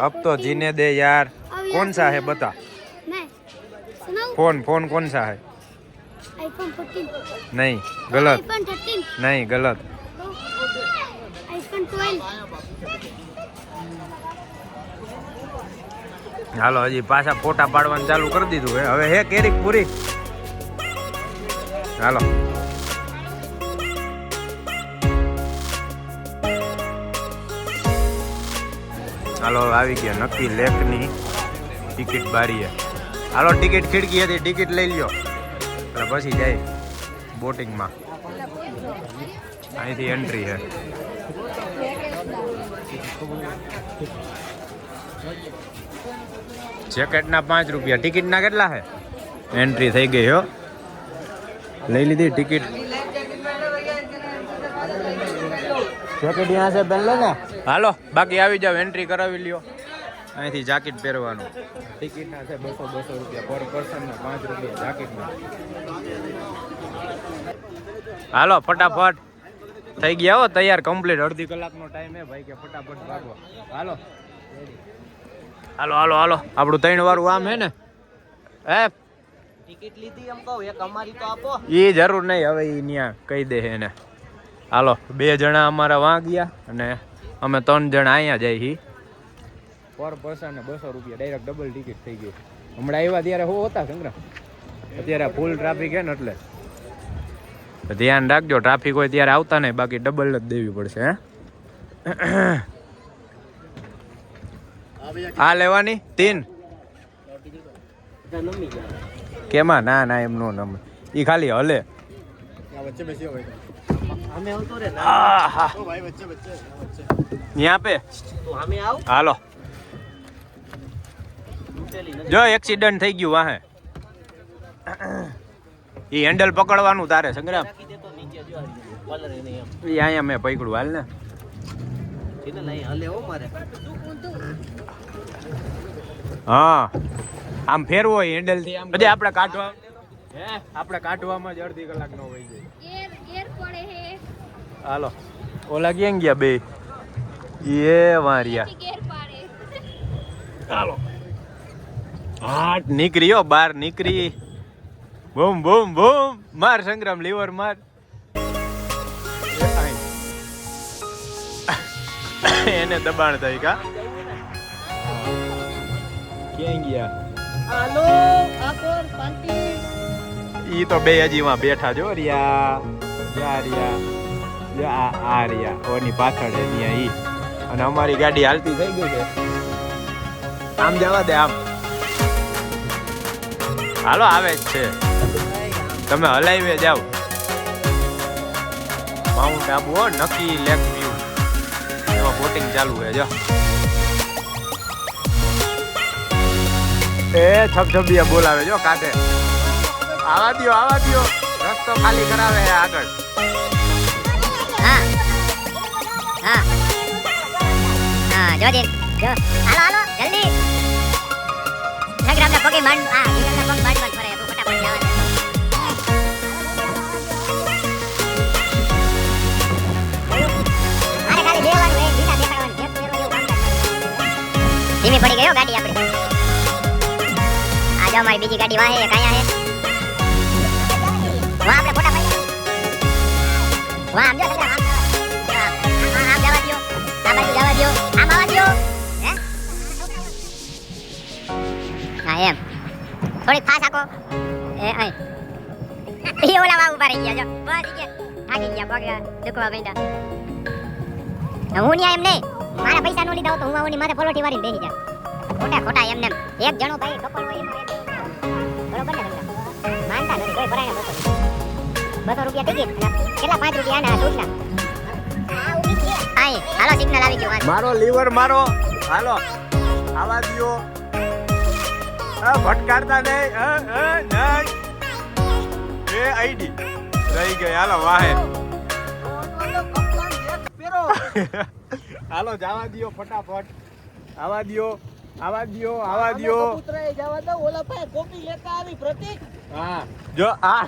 अब तो जीने दे यार कौन सा है बता मैं सुनाऊं फोन फोन कौन सा है आईफोन 14 नहीं गलत आईफोन 13 नहीं गलत तो आईफोन 12 હાલો હજી પાછા ફોટા પાડવાનું ચાલુ કરી દીધું હે હવે હે કેરીક પૂરી હાલો હાલો આવી ગયા નક્કી લેકની ટિકિટ બારીએ. હાલો ટિકિટ ખીડકી હતી ટિકિટ લઈ લ્યો. એટલે પછી જાય બોટિંગમાં. અહીંથી એન્ટ્રી છે. જેકેટના પાંચ રૂપિયા. ટિકિટના કેટલા છે? એન્ટ્રી થઈ ગઈ, હો. લઈ લીધી ટિકિટ જેકેટ યહાં સે પહેન લો ને? હાલો બાકી આવી જાવ એન્ટ્રી કરાવી લ્યો. અહીંથી જાકેટ પહેરવાનું. ટિકિટના છે બસો બસો રૂપિયા પર પર્સનના પાંચ રૂપિયા જાકેટના હાલો ફટાફટ. થઈ ગયા હો તૈયાર કમ્પ્લીટ અડધી કલાકનો ટાઈમ હે ભાઈ કે ફટાફટ ભાગો. હાલો. હાલો હાલો હાલો. આપણું ત્રણ વાળું આમ હે ને? હે? ટિકિટ લીધી એમ કહું એક અમારી તો આપો. એ જરૂર નહીં હવે એ ત્યાં કહી દે એને હાલો બે જણા અમારા વાં ગયા અને અમે ત્રણ જણા અહીંયા જાય હી પર પર્સન ને બસો રૂપિયા ડાયરેક્ટ ડબલ ટિકિટ થઈ ગઈ. હમણાં આવ્યા ત્યારે હો હતા સંગ્રામ અત્યારે ફૂલ ટ્રાફિક હે ને એટલે. ધ્યાન રાખજો ટ્રાફિક હોય ત્યારે આવતા નહીં બાકી ડબલ જ દેવી પડશે હે? આ લેવાની? તીન. કેમાં? ના ના એમ નો નમે. ઈ ખાલી હલે. અમે આવતો રે. ના હા ભાઈ વચ્ચે તું ત્યાં પે. હાલો. જો એક્સિડન્ટ થઈ ગયું વાહે. એ હેન્ડલ પકડવાનું તારે સંગ્રામ. એ અહીંયા મેં પકડું હાલ ને. હા આમ ફેરવો હોય હેન્ડલથી. આમ બધે આપણે કાઢવા આપણે કાઢવામાં જ અડધી કલાક નો હોય જાય હાલો. ઓલા ક્યાં ગયા બે? એ વારિયા. ચાલો. હાટ નીકળ્યો બાર નીકળી. બૂમ બૂમ બૂમ. માર સંગ્રામ લીવર માર. એને દબાણ થાય કા ક્યાં ગયા? આલો આકોર પાર્ટી ઈ તો બે હજી માં બેઠા જો રિયા. યા રિયા. યા આ રિયા. ઓની પાછળ ન્યા ઈ. અને અમારી ગાડી હાલતી થઈ ગઈ છે. આમ જવા દે, આમ. હાલો, આવે જ છે. તમે હલાવીએ જાઓ. માઉન્ટ આબુ હો, નક્કી લેક વ્યૂ એમાં બોટિંગ ચાલુ છે, જો. એ છબછબિયા બોલાવે, જો કાઢે આવા દિયો, આવા દ્યો. રસ્તો ખાલી કરાવે આગળ. હા. હા. હા જોજે. જો. હાલો હાલો, જલ્દી. સંગ્રામના પગે માંડ. આ વિક્રમના પગ માંડ માંડ, ફરે, તો ફટાફટ જવા ધીમી પડી ગયો ગાડી આપણી આ જો બીજી ગાડી વાહે કાયા હે. વાહ, આપણે ફોટા પાડી વાહ, આમ જો. જો બસ કે થાકી ગયા પગ દુખવા બેઠા હું ન્યા એમ નહીં મારા પૈસા નો લીધા તો હું આવની માથે પલોઠી વાળીને બેસી જા ખોટા ખોટા એમ નેમ એક જણો ભાઈ કપડ હોય એનો બરોબર ને માનતા નથી કોઈ ભરાય બસો બસો રૂપિયા ટિકિટ કેટલા પાંચ રૂપિયા ના સૂટના આય હાલો સિગ્નલ આવી ગયો મારો લીવર મારો હાલો આવા દિયો ભટકારતા નહીં એ આઈડી રહી ગઈ. હાલો વાહે. પેરો હાલો જવા દ્યો ફટાફટ. આવા દિયો આવા દિયો આવા દ્યો. કબૂતરાએ જવા દો ઓલા ભાઈ કોપી લેતા આવી પ્રતિક. હા. જો આ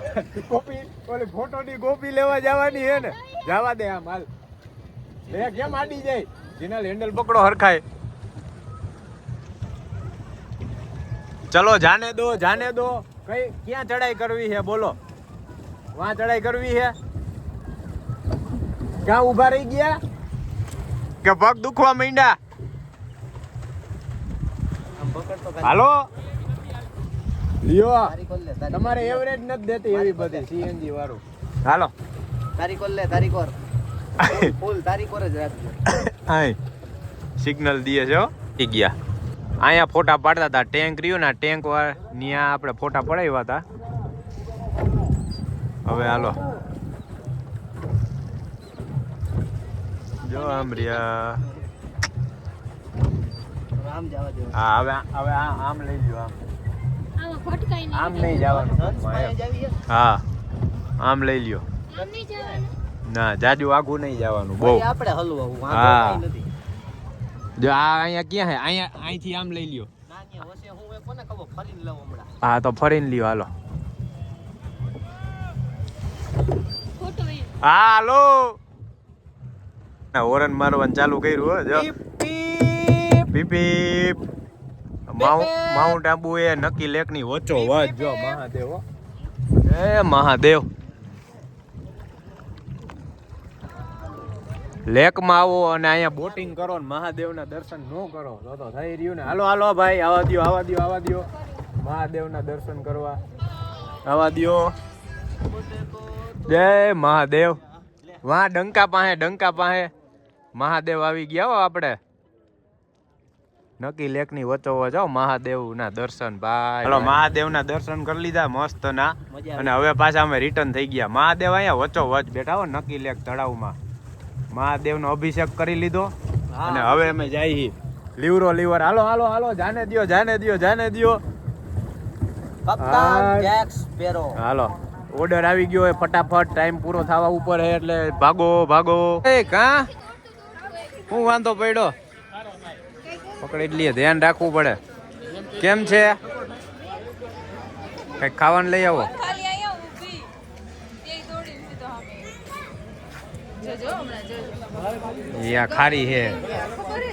કોપી ઓલી ફોટોની કોપી લેવા જવાની હે ને. જવા દે આમ હાલ. લે કેમ આડી જાય? જીનલ હેન્ડલ પકડો હરખાય. ચલો જાને દો જાને દો. કઈ ક્યાં ચડાઈ કરવી છે બોલો. વાં ચડાઈ કરવી છે ક્યાં ઊભા રહી ગયા? કે પગ દુખવા માંડ્યા. હાલો? લ્યો. તમારે એવરેજ નથી દેતી એવી બધી સીએનજી વાળું. હાલો. તારી કોલ લે તારી કોર ફૂલ તારી કોર જ રાખજો. હાય સિગ્નલ દીએ છે હો. ઈ ગયા. અહીંયા ફોટા પાડતા હતા ટેન્ક રહ્યું ને ટેન્ક વાર ત્યાં આપણે ફોટા પડાવ્યા હતા. હવે હાલો. જો આમ રહ્યા આમ હા હવે હવે આમ લઈ લો આમ. નહીં જવાનું. હે? હા આમ લઈ લ્યો. આમ નહીં જવાનું? ના જાજુ આઘું નહીં જવાનું બહુ. આપણે હલવું હા. જો આ અહીંયા ક્યાં હે અહીંયા અહીંથી આમ લઈ લ્યો. હા તો ફરીને લ્યો હાલો ફોટો એ હા હાલો. હોરન મારવાનું ચાલુ કર્યું હો જો. પીપ પીપ. માઉન્ટ આબુ એ નક્કી લેકની વચ્ચો વચ જો મહાદેવ. એ મહાદેવ. લેકમાં આવો અને અહીંયા બોટિંગ કરો ને મહાદેવના દર્શન ન કરો. તો તો થઈ રહ્યું ને. હાલો હાલો ભાઈ આવા દ્યો આવા દ્યો આવા દ્યો. મહાદેવના દર્શન કરવા. આવા દ્યો. જય મહાદેવ. વા ડંકા પાસે ડંકા પાસે. મહાદેવ આવી ગયા હો આપણે. નક્કી લેકની વચ્ચો જાઓ મહાદેવના દર્શન ભાઈ. મહાદેવ ના દર્શન કરી લીધા મસ્ત ના. અને હવે પાછા અમે રિટર્ન થઈ ગયા. મહાદેવ અહીંયા વચ્ચો વચ બેઠા હો નક્કી લેક તળાવમાં. મહાદેવનો અભિષેક કરી લીધો. અને હવે અમે જઈએ લીવરો લીવર. હાલો હાલો હાલો જાને દિયો જાને દિયો જાને દિયો. કપ્તાન જેક્સ પેરો હાલો. ઓર્ડર આવી ગયો હોય ફટાફટ ટાઈમ પૂરો થવા ઉપર હે એટલે ભાગો ભાગો. એ કા? હું વાંધો પડ્યો? પકડી એટલી ધ્યાન રાખવું પડે. કેમ છે? કંઈક ખાવાનું લઈ આવો. યા ખારી હે.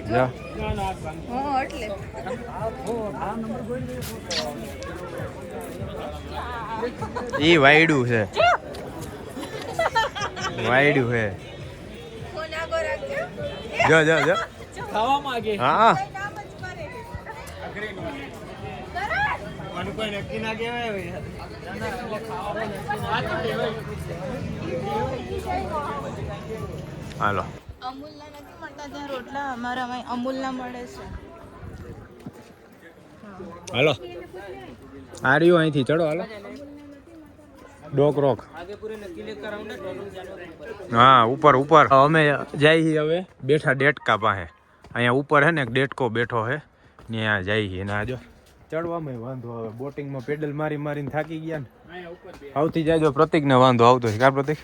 જો. એટલે ઈ વાયડું છે. વાયડું છે જો જો જો. ખાવા માંગે. હા. નામ જ કરે હાલો. અમૂલના નથી મળતા ત્યાં રોટલા અમારા અમૂલના મળે છે. હાલો. આ રહ્યું અહીંથી ચડો હાલો. ડોક રોક. હા ઉપર ઉપર. અમે જાય હવે બેઠા ડેટકા પાસે. અહીંયા ઉપર હે ને એક ડેટકો બેઠો હે. ત્યાં જાય છીએ ના જો. ચડવામાં વાંધો આવે. બોટિંગમાં પેડલ મારી મારીને થાકી ગયા ને. આવતી જાજો પ્રતિકને વાંધો આવતો છે કા પ્રતિક?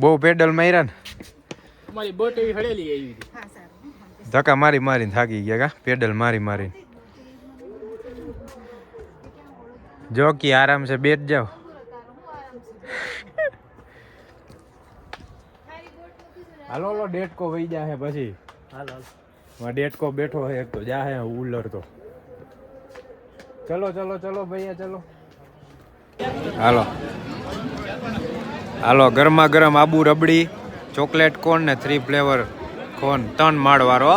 બહુ પેડલ માર્યા ને? અમારી બોટ એવી હળેલી આવી ધક્કા મારી મારીને થાકી ગયા કા? પેડલ મારી મારીને. જો કે આરામ से બેઠ જાઓ. હાલો હાલો ડેટકો વહી જાહે પછી. હાલ હાલ. માં ડેટકો બેઠો હે એક તો જાહે ઉલર તો ચલો ચલો ચલો ભૈયા ચલો. હાલો. હાલો ગરમા ગરમ આબુ રબડી, ચોકલેટ કોન ને થ્રી ફ્લેવર કોન, ત્રણ માળ વાળો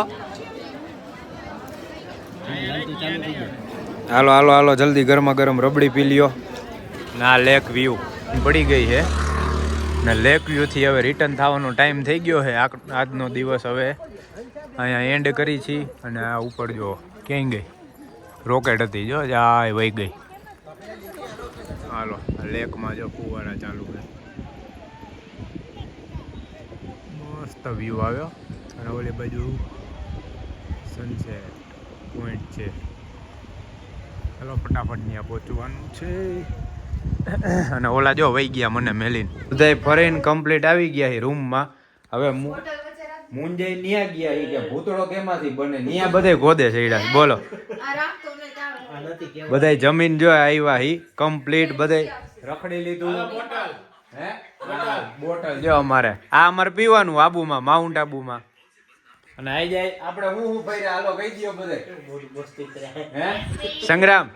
હાલો હાલો હાલો, જલ્દી ગરમા ગરમ રબડી પી લ્યો. ના લેક વ્યૂ પડી ગઈ છે. ને લેક વ્યૂથી હવે રિટર્ન થવાનો ટાઈમ થઈ ગયો છે. આ- આજનો દિવસ હવે અહીંયા એન્ડ કરી છી અને આ ઉપર જો ક્યાંય ગઈ? રોકેટ હતી, જો જાય વહી ગઈ. હાલો લેકમાં જો ફુવારા ચાલુ છે. મસ્ત વ્યૂ આવ્યો. અને ઓલી બાજુ સનસેટ પોઈન્ટ છે. ચાલો ફટાફટ ત્યાં પહોંચવાનું છે. અને ઓલા જો વહી ગયા મને મેલીને. બધાય ફરીને કમ્પ્લીટ આવી ગયા છે રૂમમાં હવે મુ- મુંજાઈ ન્યા ગયા કે ભૂતળો કેમાંથી બને? ન્યા બધે ગોદે છે. બોલો. આ રાખતો ને તાવ આ નથી કેવું બધાય જમીન જો આવ્યા હી કમ્પ્લીટ બધાય રખડી લીધું. હે? બોટલ જો અમારે. આ અમારે પીવાનું આબુમાં માઉન્ટ આબુમાં. અને આઈ જાય આપણે હું હું ફર્યા હાલો કહી દ્યો બધે. સંગ્રામ.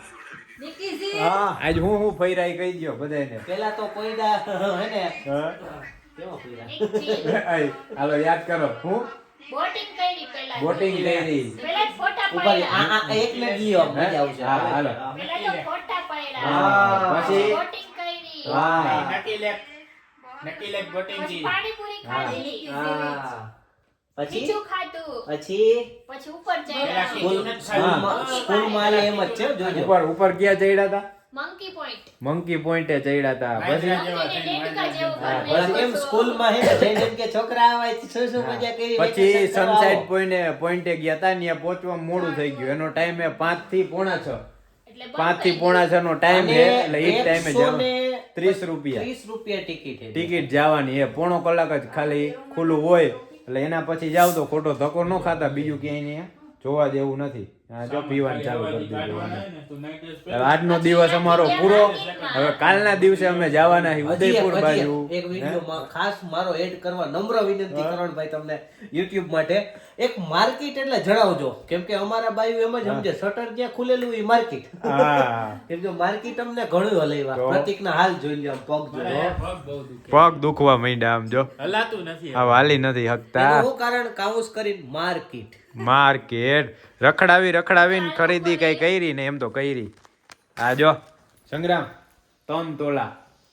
હા આજ હું હું ફર્યા કહી દયો બધાને પેલા તો હે ને? હાલો યાદ કરો. હું? બોટિંગ કરી પહેલા બોટિંગ કરી. પહેલા ફોટા પાડ્યા. આ આ એક ને લ્યો મજા આવશે. હા, હાલો. પહેલા તો ફોટા પાડ્યા. હા, પછી? બોટિંગ કરી. હા. નકી લેક બોટિંગ પછી પાણીપુરી ખાધી પછી? ખાધું. પછી? પછી ઉપર ચડ્યા ખીચું નથી ખાધું. સ્કૂલમાં સ્કૂલમાં આલે એમ જ છે જોજો. ઉપર ઉપર ક્યાં ચડ્યા હતા મંકી પોઈન્ટ મંકી પોઈન્ટે ચડ્યા હતા પછી જેવા મંકીને થઈને ડેડકા જેવું હા, ઘર પણ કેમ સ્કૂલમાં હે ને જઈને કે છોકરા આવે શું શું મજા કરી પછી સનસાઇડ આવો. પોઈન્ટે પોઈન્ટે ગયા હતા પહોંચવા મોડું થઈ ગયું. એનો ટાઈમ હે પાંચથી પોણા છ. એટલે પાંચથી થઈ પોણા છ નો ટાઈમ હે એટલે એ ટાઈમે એકસો જવા ને ત્રીસ રૂપિયા. ત્રીસ રૂપિયા ટિકિટ ટિકિટ જવાની એ પોણો કલાક જ ખાલી ખુલ્લું હોય એટલે એના પછી જાવ તો ખોટો ધક્કો ન ખાતા બીજું ક્યાંય નહીં. જોવા જેવું નથી. જો પીવાનું ચાલુ કરી દીધું આજનો દિવસ અમારો પૂરો. હવે કાલના દિવસે અમે જવાના છીએ ઉદયપુર બાજુ. એક વિડીયોમાં ખાસ મારો એડ કરવા નમ્ર વિનંતી કરણભાઈ તમને યુટ્યુબ માટે. એક માર્કેટ એટલે જણાવજો. કેમ કે અમારા બાયુ એમ જ સમજે શટર જ્યાં ખુલેલું એ માર્કેટ કેમ કે માર્કેટ અમને ઘણું હલાવ્યા? પ્રતિકના હાલ જોઈ લો પગ જોયો પગ દુખવા માંડ્યા આમ જો. હલાતું નથી આ વાલી નથી હકતા. એનું કારણ કાઉસ કરીને માર્કેટ માર્કેટ. રખડાવી રખડાવીને ખરીદી કઈ કરી ને એમ તો કરી. આ જો સંગ્રામ ત્રણ તોલા.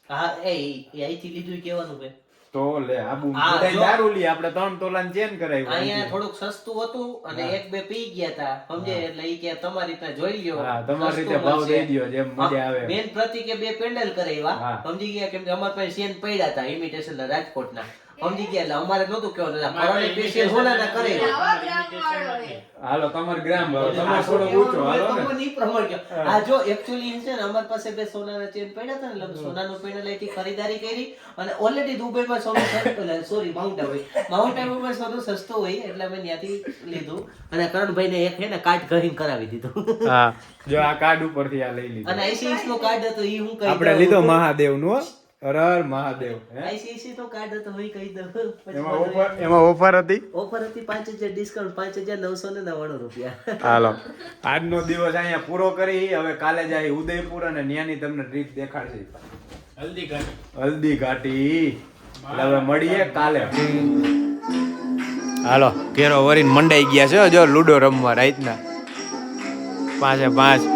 હા એ એ અહીંથી લીધું કેવાનું કે તો લે આબુ બધાય દારૂ લી આપણે ત્રણ તોલા ચેન અહીંયા કરાવ્યું થોડુંક સસ્તું હતું અને એક બે પી ગયા હતા સમજે? એટલે ઈ કે તમારી રીતે જોઈ લ્યો. હા તમારી રીતે ભાવ દઈ દ્યો જેમ મજા આવે બેન પ્રતિકે બે પેન્ડલ કરાવ્યા સમજી ગયા કેમ કે અમાર પાસે ચેન પડ્યા હતા ઇમિટેશન ના રાજકોટના. સમજી ગયા એટલે અમારે નતું કેવું એટલે કરોડે સ્પેશિયલ હોના ના હે. હાલો તમાર ગ્રામ ભાવ તમારે થોડો ઊંચો હાલો ને. ની ઈ કે આ જો એકચ્યુઅલી છે ને અમાર પાસે બે સોનાના ચેન પડ્યા હતા ને એટલે સોનાનો સોનાનું પેન્ડલ ખરીદારી કરી અને ઓલરેડી દુબઈમાં સોનું સસ્તું સોરી માઉન્ટ આબુ માઉન્ટ આબુમાં સોનું સસ્તું હોય એટલે અમે ત્યાંથી લીધું. અને કરણભાઈને એક હે ને કાર્ડ કરીને કરાવી દીધું. હા. જો આ કાર્ડ ઉપરથી આ લઈ લીધું. અને આઈસીએસ નો કાર્ડ હતો ઈ હું કહી આપણે લીધો મહાદેવનું હર હર મહાદેવ હે? તો કાર્ડ હતું હોય કહી દઉં. એમાં ઓફર એમાં ઓફર હતી? ઓફર હતી પાંચ હજાર ડિસ્કાઉન્ટ પાંચ હજાર નવસો ને નવ્વાણું રૂપિયા. હાલો. આજનો દિવસ અહીંયા પૂરો કરી હવે કાલે જાય ઉદયપુર અને ન્યાની તમને ટ્રીપ દેખાડશે. હલ્દી ઘાટી. હલ્દી ઘાટી. એટલે હવે મળીએ કાલે. હાલો કેરો વરીને મંડાઈ ગયા છે જો લૂડો રમવા રાઈતના પાંચે પાંચ.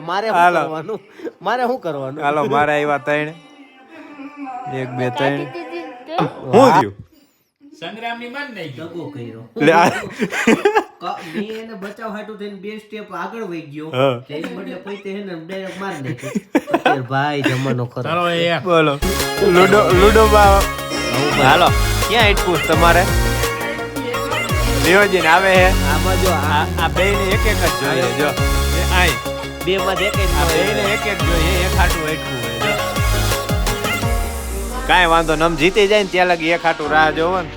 મારે શું હાલો. કરવાનું? મારે શું કરવાનું? હાલો મારે આવ્યા ત્રણ. એક બે ત્રણ. દીધી થયું? સંગ્રામની માન નહીં દગો કર્યો. લે આ- ક- મેં એને બચાવ હાટું થઈને બે સ્ટેપ આગળ વહી ગયો એટલે પૈતે હે ડાયરેક્ટ માર નાખ્યો. ભાઈ જમવાનો ખરો. બોલો. લુડો લુડો બા હાલો. ક્યાં ઇટકુસ તમારે? નિયોજન આવે હે? આમાં જો આ આ બે ને એક એક જ જોઈએ જો. એ આય. બે માં એક એક આ બે ને એક એક જોઈએ એક હાટું એટલું હોય કાંઈ વાંધો નમ જીતી જાય ને ત્યાં લગી એક હાટું રાહ જોવો ને.